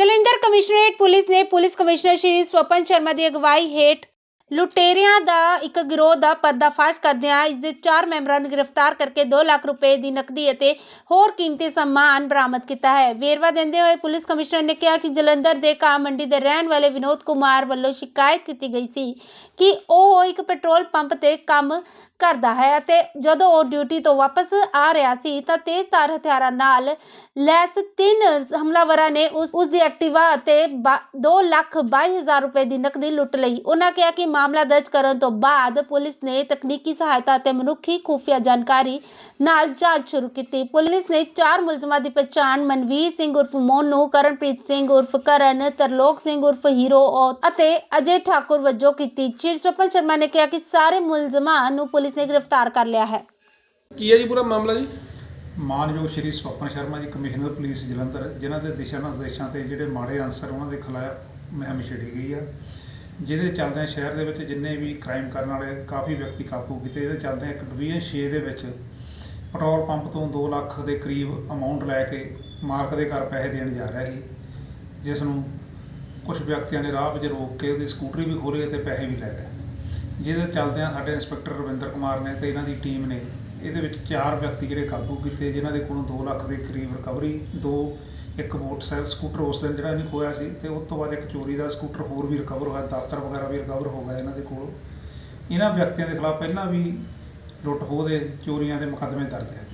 Jalandhar commissionerate police ਨੇ police commissioner Shri Swapan Sharma ਦੀ ਅਗਵਾਈ ਹੇਠ ਲੁਟੇਰਿਆਂ ਦਾ ਇੱਕ ਗਿਰੋਹ ਦਾ ਪਰਦਾਫਾਸ਼ ਕਰਦਿਆਂ ਇਸ ਦੇ ਚਾਰ ਮੈਂਬਰਾਂ ਨੂੰ ਗ੍ਰਿਫਤਾਰ ਕਰਕੇ 2 ਲੱਖ ਰੁਪਏ ਦੀ ਨਕਦੀ ਅਤੇ ਹੋਰ ਕੀਮਤੀ ਸਮਾਨ ਬਰਾਮਦ ਕੀਤਾ ਹੈ। ਵੇਰਵਾ ਦਿੰਦੇ ਹੋਏ ਪੁਲਿਸ ਕਮਿਸ਼ਨਰ ਨੇ ਕਿਹਾ ਕਿ ਜਲੰਧਰ ਦੇ ਕਾ ਮੰਡੀ ਦੇ ਰਹਿਣ ਵਾਲੇ ਵਿਨੋਦ ਕੁਮਾਰ ਵੱਲੋਂ ਸ਼ਿਕਾਇਤ ਕੀਤੀ ਗਈ ਸੀ ਕਿ ਉਹ ਇੱਕ ਪੈਟਰੋਲ ਪੰਪ ਤੇ ਕੰਮ ਕਰਦਾ ਹੈ ਅਤੇ ਜਦੋਂ ਉਹ ਡਿਊਟੀ ਤੋਂ ਵਾਪਸ ਆ ਰਿਹਾ ਸੀ ਤਾਂ ਤੇਜ਼ਧਾਰ ਹਥਿਆਰਾਂ ਨਾਲ ਲੈਸ ਤਿੰਨ ਹਮਲਾਵਰਾਂ ਨੇ ਉਸ ਉਸ ਦੀ ਐਕਟਿਵਾ ਅਤੇ 2 ਲੱਖ 22 ਹਜ਼ਾਰ ਰੁਪਏ ਦੀ ਨਕਦੀ ਲੁੱਟ ਲਈ। ਉਹਨਾਂ ਕਿਹਾ ਕਿ ਮਾਮਲਾ ਦਰਜ ਕਰਨ ਤੋਂ ਬਾਅਦ ਪੁਲਿਸ ਨੇ ਤਕਨੀਕੀ ਸਹਾਇਤਾ ਅਤੇ ਮਨੁੱਖੀ ਖੁਫੀਆ ਜਾਣਕਾਰੀ ਨਾਲ ਜਾਂਚ ਸ਼ੁਰੂ ਕੀਤੀ। ਪੁਲਿਸ ਨੇ ਚਾਰ ਮੁਲਜ਼ਮਾਂ ਦੀ ਪਛਾਣ ਮਨਵੀਰ ਸਿੰਘ ਉਰਫ ਮੋਨੂ ਕਰਨਪ੍ਰੀਤ ਸਿੰਘ ਉਰਫ ਕਰਨ ਤਰਲੋਕ ਸਿੰਘ ਉਰਫ ਹੀਰੋ ਅਤੇ ਅਜੇ ਠਾਕੁਰ ਵਜੋਂ ਕੀਤੀ ਸ਼੍ਰੀ ਸਵਪਨ ਸ਼ਰਮਾ ਨੇ ਕਿਹਾ ਕਿ ਸਾਰੇ ਮੁਲਜ਼ਮਾਂ ਨੂੰ ਪੁਲਿਸ ਨੇ ਗ੍ਰਿਫਤਾਰ ਕਰ ਲਿਆ ਹੈ। ਕੀ ਹੈ ਜੀ ਪੂਰਾ ਮਾਮਲਾ ਜੀ? ਮਾਨਯੋਗ ਸ਼੍ਰੀ ਸਵਪਨ ਸ਼ਰਮਾ ਜੀ ਕਮਿਸ਼ਨਰ ਪੁਲਿਸ ਜਲੰਧਰ ਜਿਨ੍ਹਾਂ ਦੇ ਦਿਸ਼ਾ ਨਿਰਦੇਸ਼ਾਂ ਤੇ ਜਿਹੜੇ ਮਾੜੇ ਅਨਸਰ ਉਹਨਾਂ ਦੇ ਖਿਲਾਫ ਮੁਹਿੰਮ ਛੇੜੀ ਗਈ ਆ। ਜਿਹਦੇ ਚੱਲਦਿਆਂ ਸ਼ਹਿਰ ਦੇ ਵਿੱਚ ਜਿੰਨੇ ਵੀ ਕ੍ਰਾਈਮ ਕਰਨ ਵਾਲੇ ਕਾਫੀ ਵਿਅਕਤੀ ਕਾਬੂ ਕੀਤੇ। ਇਹਦੇ ਚੱਲਦਿਆਂ ਇੱਕ ਡਿਵੀਜ਼ਨ 6 ਦੇ ਵਿੱਚ ਪੈਟਰੋਲ ਪੰਪ ਤੋਂ 2 ਲੱਖ ਦੇ ਕਰੀਬ ਅਮਾਉਂਟ ਲੈ ਕੇ ਮਾਲਕ ਦੇ ਘਰ ਪੈਸੇ ਦੇਣ ਜਾ ਰਿਹਾ ਸੀ, ਜਿਸ ਨੂੰ ਕੁਝ ਵਿਅਕਤੀਆਂ ਨੇ ਰਾਹ ਵਿੱਚ ਰੋਕ ਕੇ ਉਹਦੀ ਸਕੂਟਰੀ ਵੀ ਖੋਲ੍ਹੀ ਤੇ ਪੈਸੇ ਵੀ ਲੈ ਗਏ ਜਿਹਦੇ ਚੱਲਦਿਆਂ ਸਾਡੇ ਇੰਸਪੈਕਟਰ ਰਵਿੰਦਰ ਕੁਮਾਰ ਨੇ ਤੇ ਇਹਨਾਂ ਦੀ ਟੀਮ ਨੇ ਇਹਦੇ ਵਿੱਚ ਚਾਰ ਵਿਅਕਤੀ ਜਿਹੜੇ ਕਾਬੂ ਕੀਤੇ, ਜਿਨ੍ਹਾਂ ਦੇ ਕੋਲੋਂ 2 ਲੱਖ ਦੇ ਕਰੀਬ ਰਿਕਵਰੀ ਦੋ ਇੱਕ ਮੋਟਰਸਾਈਕਲ ਸਕੂਟਰ ਉਸ ਦਿਨ ਜਿਹੜਾ ਨਹੀਂ ਖੋਇਆ ਸੀ ਤੇ ਉਸ ਤੋਂ ਬਾਅਦ ਇੱਕ ਚੋਰੀ ਦਾ ਸਕੂਟਰ ਹੋਰ ਵੀ ਰਿਕਵਰ ਹੋਇਆ, ਦਫ਼ਤਰ ਵਗੈਰਾ ਵੀ ਰਿਕਵਰ ਹੋ ਗਿਆ ਇਹਨਾਂ ਦੇ ਕੋਲ। ਇਹਨਾਂ ਵਿਅਕਤੀਆਂ ਦੇ ਖਿਲਾਫ ਪਹਿਲਾਂ ਵੀ ਲੁੱਟ ਖੋਹ ਦੇ ਚੋਰੀਆਂ ਦੇ ਮੁਕੱਦਮੇ ਦਰਜ ਹੈ